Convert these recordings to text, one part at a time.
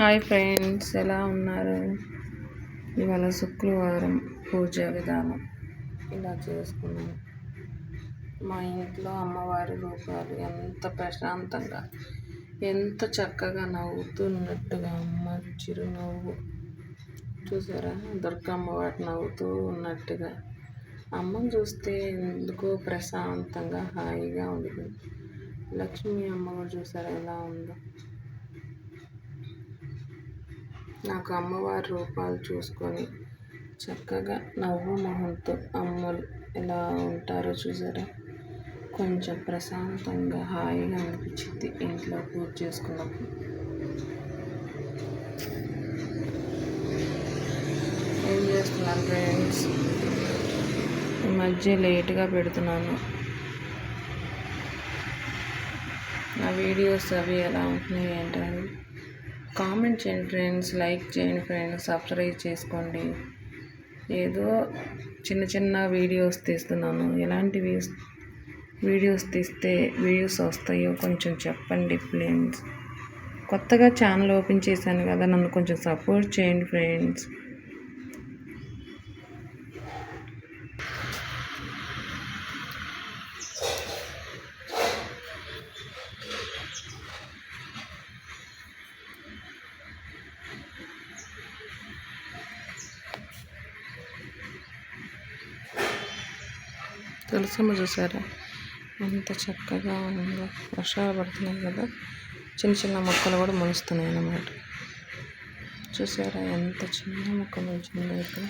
Hi friends ఎలా ఉన్నారు? ఇవాళ శుక్రవారం పూజ విధానం ఇలా చేసుకున్నాను మా ఇంట్లో అమ్మవారి రూపాలు ఎంత ప్రశాంతంగా ఎంత చక్కగా నవ్వుతున్నట్టుగా అమ్మ చిరునవ్వు. చూసారా? దుర్గమ్మ వాటి నవ్వుతూ ఉన్నట్టుగా. అమ్మను చూస్తే ఎందుకో ప్రశాంతంగా హాయిగా ఉంది. లక్ష్మీ అమ్మ కూడా చూసారా ఎలా ఉందో? నాకు అమ్మవారి రూపాలు చూసుకొని చక్కగా నవ్వు మొహంతో అమ్మలు ఎలా ఉంటారో చూసారా? కొంచెం ప్రశాంతంగా హాయిగా అనిపించింది ఇంట్లో పూజ చేసుకున్నప్పుడు. ఏం చేస్తున్నాను ఫ్రెండ్స్? ఈ మధ్య లేట్గా పెడుతున్నాను. నా వీడియోస్ అవి ఎలా ఉంటున్నాయి ఏంటని కామెంట్ చేయండి ఫ్రెండ్స్ లైక్ చేయండి ఫ్రెండ్స్ సబ్స్క్రైబ్ చేసుకోండి. ఏదో చిన్న చిన్న వీడియోస్ తీస్తున్నాను. ఎలాంటి వీడియోస్ తీస్తే వీడియోస్ వస్తాయో కొంచెం చెప్పండి ఫ్రెండ్స్. కొత్తగా ఛానల్ ఓపెన్ చేశాను కదా నన్ను కొంచెం సపోర్ట్ చేయండి ఫ్రెండ్స్. తులసమ్మ చూసారా ఎంత చక్కగా ఉందో. వర్షాలు పడుతున్నాయి కదా. చిన్న చిన్న మొక్కలు కూడా మొలుస్తున్నాయి అన్నమాట. చూసారా ఎంత చిన్న మొక్క మొలిచిందో ఇక్కడ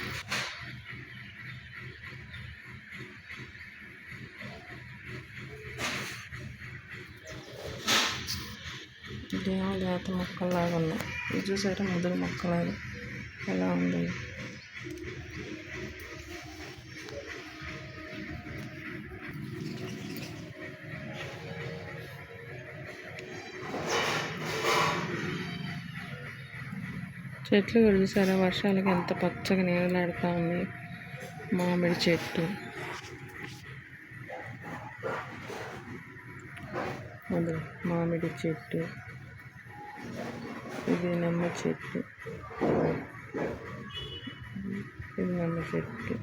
ఇదేమో లేత మొక్కలాగా ఉన్నాయి ఇది చూసారా? ముదురు మొక్కలాగా ఎలా ఉంది. చెట్లు కూడా చూసారా? వర్షాలకి ఎంత పచ్చగా నీళ్ళలాడుతూ ఉంది. మామిడి చెట్టు. అది మామిడి చెట్టు. ఇది నిమ్మ చెట్టు. ఇది నిమ్మ చెట్టు.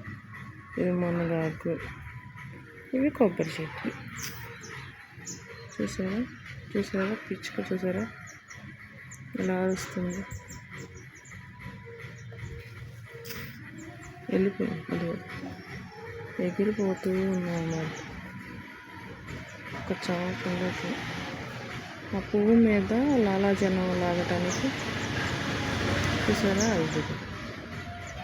ఇది మునగాకు. ఇవి కొబ్బరి చెట్టు చూసారా? చూసారా? పిచ్చుక చూసారా? ఇలా వస్తుంది వెళ్ళిపో అది ఎగిరిపోతూ ఉన్నాను ఒక చాకుండా ఆ పువ్వు మీద లాలాజనం లాగటానికి చూసారా? అది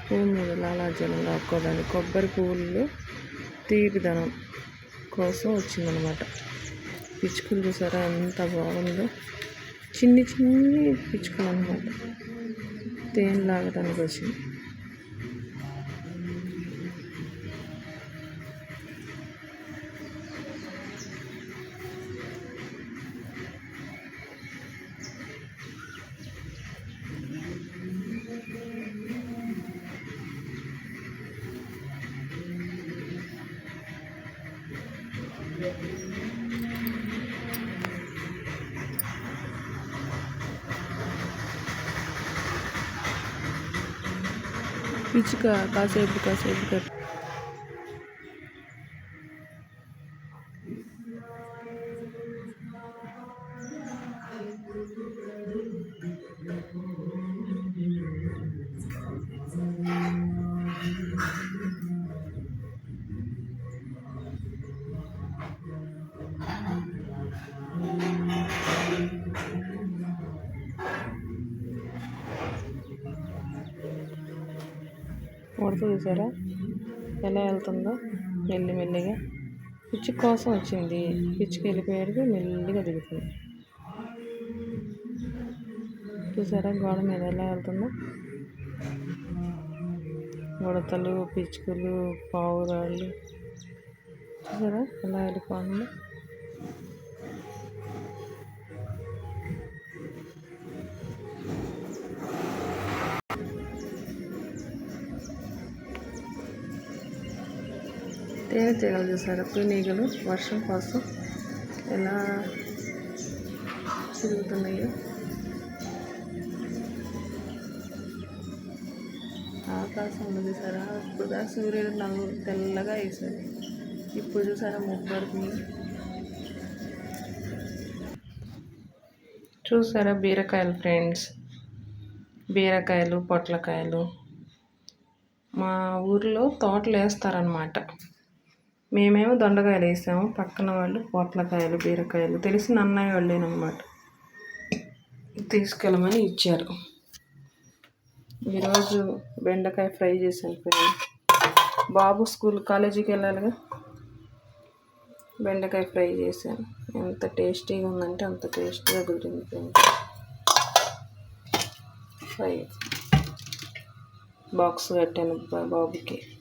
పువ్వు మీద లాలాజనం లాక్కోవడానికి కొబ్బరి పువ్వులు తీపిదనం కోసం వచ్చిందనమాట పిచ్చుకలు చూసారా? ఎంత బాగుందో. చిన్ని చిన్ని పిచ్చుకలు అనమాట తేనె లాగటానికి వచ్చింది. పిచ్చుక కాసేపు కాసేపు కట్ ఉడత చూసారా? ఎలా వెళ్తుందో మెల్లి మెల్లిగా. పిచ్చి కోసం వచ్చింది. పిచ్చికి వెళ్ళిపోయాడు మెల్లిగా దిగుతుంది. చూసారా గోడ మీద ఎలా వెళ్తుందో? ఉడతలు పిచ్చుకలు పావురాళ్ళు. చూసారా ఎలా వెళ్ళిపోతుందో? తేనెటీగలు చూసారా పీనీగలు వర్షం కోసం ఎలా తిరుగుతున్నాయో. ఆకాశం ఉంది చూసారా ఇప్పుడు సూర్యుడు నల్లు తెల్లగా వేసాడు ఇప్పుడు చూసారా ముగ్గురిని చూసారా బీరకాయలు ఫ్రెండ్స్? బీరకాయలు పొట్లకాయలు. మా ఊర్లో తోటలు వేస్తారనమాట మేమేమో దొండకాయలు వేసాము. పక్కన వాళ్ళు పొట్లకాయలు బీరకాయలు తెలిసిన అన్నయ్య వాళ్ళేనమాట. తీసుకెళ్ళమని ఇచ్చారు. ఈరోజు బెండకాయ ఫ్రై చేశాను ఫ్రై బాబు స్కూల్ కాలేజీకి వెళ్ళాలిగా. బెండకాయ ఫ్రై చేశాను. ఎంత టేస్టీగా ఉందంటే అంత టేస్టీగా కుదిరింది ఫ్రై. బాక్స్ కట్టాను బాబుకి.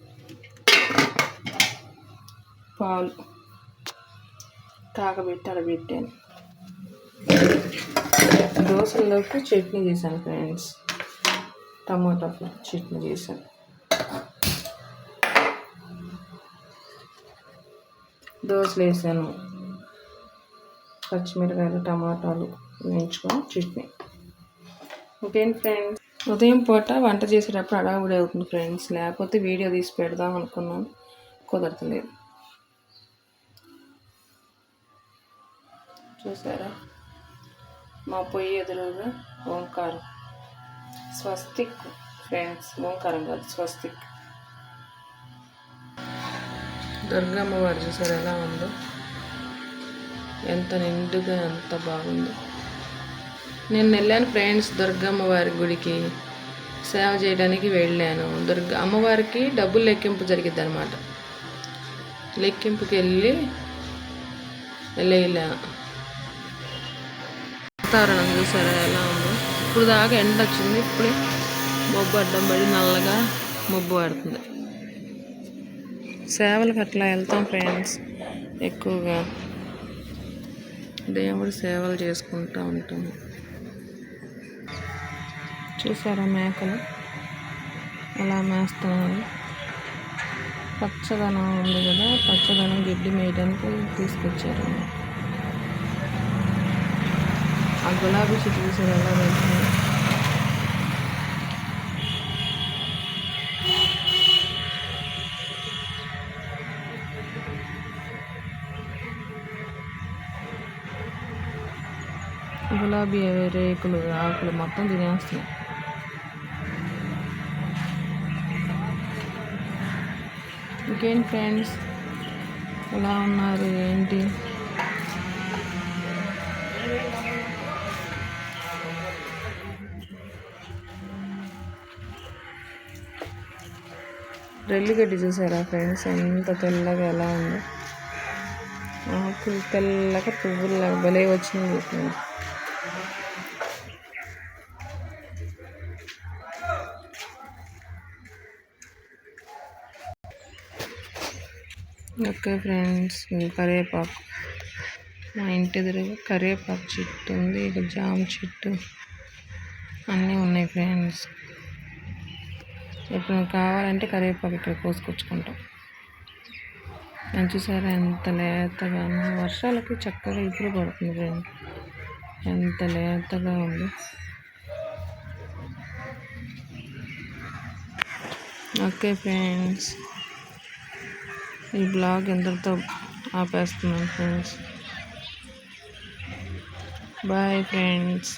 పాలు తాగబెట్టి అడబెట్టాను పెట్టాను. దోశల్లోకి చట్నీ చేశాను ఫ్రెండ్స్. టమాటా చట్నీ చేశాను. దోశలు వేసాను. పచ్చిమిరకాయలు టమాటాలు వేయించుకొని చట్నీ. ఓకేంటి ఫ్రెండ్స్? ఉదయం పూట వంట చేసేటప్పుడు అడావుడి అవుతుంది ఫ్రెండ్స్. లేకపోతే వీడియో తీసి పెడదాం అనుకున్నాను. కుదరతలేదు. చూసారా? మా పొయ్యి ఎదురుగా ఓంకారం. స్వస్తిక్ ఫ్రెండ్స్ ఓంకారం కాదు స్వస్తిక్. దుర్గమ్మ వారు చూసారు ఎలా ఉందో? ఎంత నిండుగా ఎంత బాగుందో. నేను వెళ్ళాను ఫ్రెండ్స్ దుర్గమ్మ వారి గుడికి. సేవ చేయడానికి వెళ్ళాను. దుర్గ అమ్మవారికి డబ్బులు లెక్కింపు జరిగిద్ది అనమాట లెక్కింపుకి వెళ్ళి వెళ్ళా వాతావరణం చూసారా? ఎలా ఉందో. ఇప్పుడు దాకా ఎండ వచ్చింది. ఇప్పుడే మబ్బు అడ్డం పడి నల్లగా మబ్బు పడుతుంది. సేవలకు అట్లా వెళ్తాం ఫ్రెండ్స్. ఎక్కువగా దేవుడి సేవలు చేసుకుంటూ ఉంటాము. చూసారా మేకలు? ఎలా మేస్తున్నాయి? పచ్చదనం ఉంది కదా. పచ్చదనం గిడ్డి మేయడానికి తీసుకొచ్చారు. ఆ గులాబీ చెట్టు చూసారు ఎలా వెళ్తుంది గులాబీ రేకులు ఆకులు మొత్తం తినేస్తున్నాయి ఇంకేంటి ఫ్రెండ్స్ ఎలా ఉన్నారు ఏంటి రెల్లిగడ్డి చూసారా ఫ్రెండ్స్? ఎంత తెల్లగా ఎలా ఉంది. ఆకులు తెల్లగా పువ్వులు భలే వచ్చింది ఫ్రెండ్స్ ఓకే ఫ్రెండ్స్ కరివేపాకు. మా ఇంటి దగ్గర కరివేపాకు చెట్టు ఉంది ఇక జామ చెట్టు. అన్నీ ఉన్నాయి ఫ్రెండ్స్. ఇప్పుడు కావాలంటే కరివేపాకు ఇక్కడ కోసుకొచ్చుకుంటాం. నేను చూసారా ఎంత లేతగా వర్షాలకి చక్కగా ఇప్పుడు పడుతుంది ఫ్రెండ్. ఎంత లేతగా ఉంది. Okay friends. ఈ బ్లాగ్ ఎంతతో ఆపేస్తున్నాను ఫ్రెండ్స్. Bye friends.